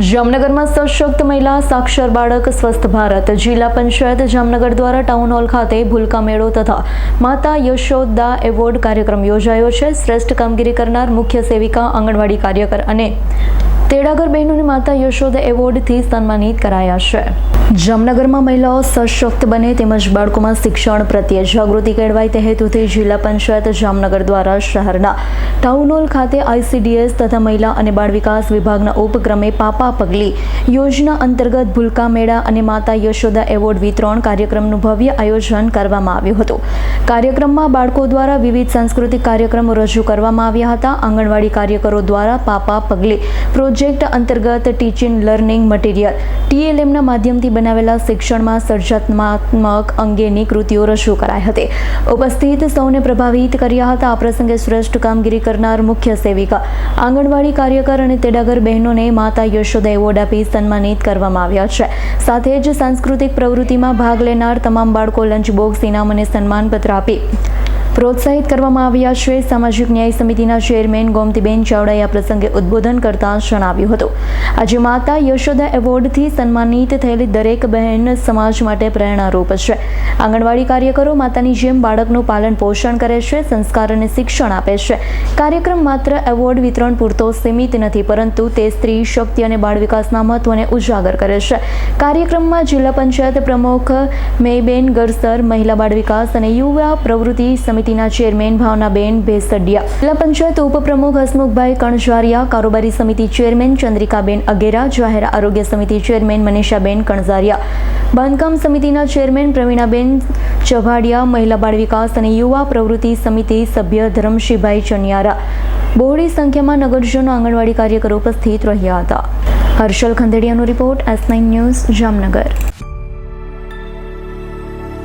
જામનગરમાં સશક્ત મહિલા, સાક્ષર બાળક, સ્વસ્થ ભારત. જિલ્લા પંચાયત જામનગર દ્વારા ટાઉન હોલ ખાતે ભૂલકા મેળો તથા માતા યશોદા એવોર્ડ કાર્યક્રમ યોજાયો છે. શ્રેષ્ઠ કામગીરી કરનાર મુખ્ય સેવિકા, આંગણવાડી કાર્યકર અને તેડાગર બહેનોને માતા યશોદા એવોર્ડથી સન્માનિત કરાયા છે. જામનગરમાં મહિલાઓ સશક્ત બને તેમજ બાળકોમાં શિક્ષણ પ્રત્યે જાગૃતિ કેળવાય તે હેતુથી જિલ્લા પંચાયત જામનગર દ્વારા શહેરના ટાઉન હોલ ખાતે આઈસીડીએસ તથા મહિલા અને બાળ વિકાસ વિભાગના ઉપક્રમે પાપા પગલી યોજના અંતર્ગત ભૂલકા મેળા અને માતા યશોદા એવોર્ડ વિતરણ કાર્યક્રમનું ભવ્ય આયોજન કરવામાં આવ્યું હતું. કાર્યક્રમમાં બાળકો દ્વારા વિવિધ સાંસ્કૃતિક કાર્યક્રમો રજૂ કરવામાં આવ્યા હતા. આંગણવાડી કાર્યકરો દ્વારા પાપા પગલી પ્રોજેક્ટ અંતર્ગત ટીચિંગ લર્નિંગ મટીરિયલ, ટીએલએમના માધ્યમથી બનાવેલા શિક્ષણમાં સર્જનાત્મક અંગેની કૃતિઓ રજૂ કરાઈ હતી. ઉપસ્થિત સૌને પ્રભાવિત કર્યા હતા. આ પ્રસંગે શ્રેષ્ઠ કામગીરી કરનાર મુખ્ય સેવિકા. આંગણવાડી કાર્યકર અને તેડાગર બહેનોને માતા યશોદા એવોર્ડ આપી સન્માનિત કરવામાં આવ્યા છે. સાથે જ સાંસ્કૃતિક પ્રવૃત્તિમાં ભાગ લેનાર તમામ બાળકો લંચ બોક્સ ઇનામ અને સન્માનપત્ર આપી પ્રોત્સાહિત કરવામાં આવ્યા છે. સામાજિક ન્યાય સમિતિના ચેરમેન ગોમતીબેન ચાવડાએ આ પ્રસંગે ઉદ્બોધન કરતા જણાવ્યું હતું. આજે માતા યશોદા એવોર્ડથી સન્માનિત થયેલી દરેક બહેન સમાજ માટે પ્રેરણારૂપ છે. આંગણવાડી કાર્યકરો માતાની જેમ બાળકનું પાલન પોષણ કરે છે, સંસ્કાર અને શિક્ષણ આપે છે. કાર્યક્રમ માત્ર એવોર્ડ વિતરણ પૂરતો સીમિત નથી, પરંતુ તે સ્ત્રી શક્તિ અને બાળ વિકાસના મહત્વને ઉજાગર કરે છે. કાર્યક્રમમાં જિલ્લા પંચાયત પ્રમુખ મેયબેન ગરસર, મહિલા બાળ વિકાસ અને યુવા પ્રવૃત્તિ સમિતિના ચેરમેન ભાવનાબેન ભેસડિયા જિલ્લા પંચાયત ઉપપ્રમુખ હસમુખભાઈ કણઝારિયા કારોબારી સમિતિ ચેરમેન ચંદ્રિકાબેન અગેરા, જાહેર આરોગ્ય સમિતિ ચેરમેન મનીષાબેન કણઝારિયા બાંધકામ સમિતિના ચેરમેન પ્રવીણાબેન ચભાડિયા મહિલા બાળ વિકાસ અને યુવા પ્રવૃત્તિ સમિતિ સભ્ય ધરમશીભાઈ ચનિયારા. બહોળી સંખ્યામાં નગરજનો આંગણવાડી કાર્યકરો ઉપસ્થિત રહ્યા હતા. Harshal ખંદેડિયાનો report S nine news Jamnagar.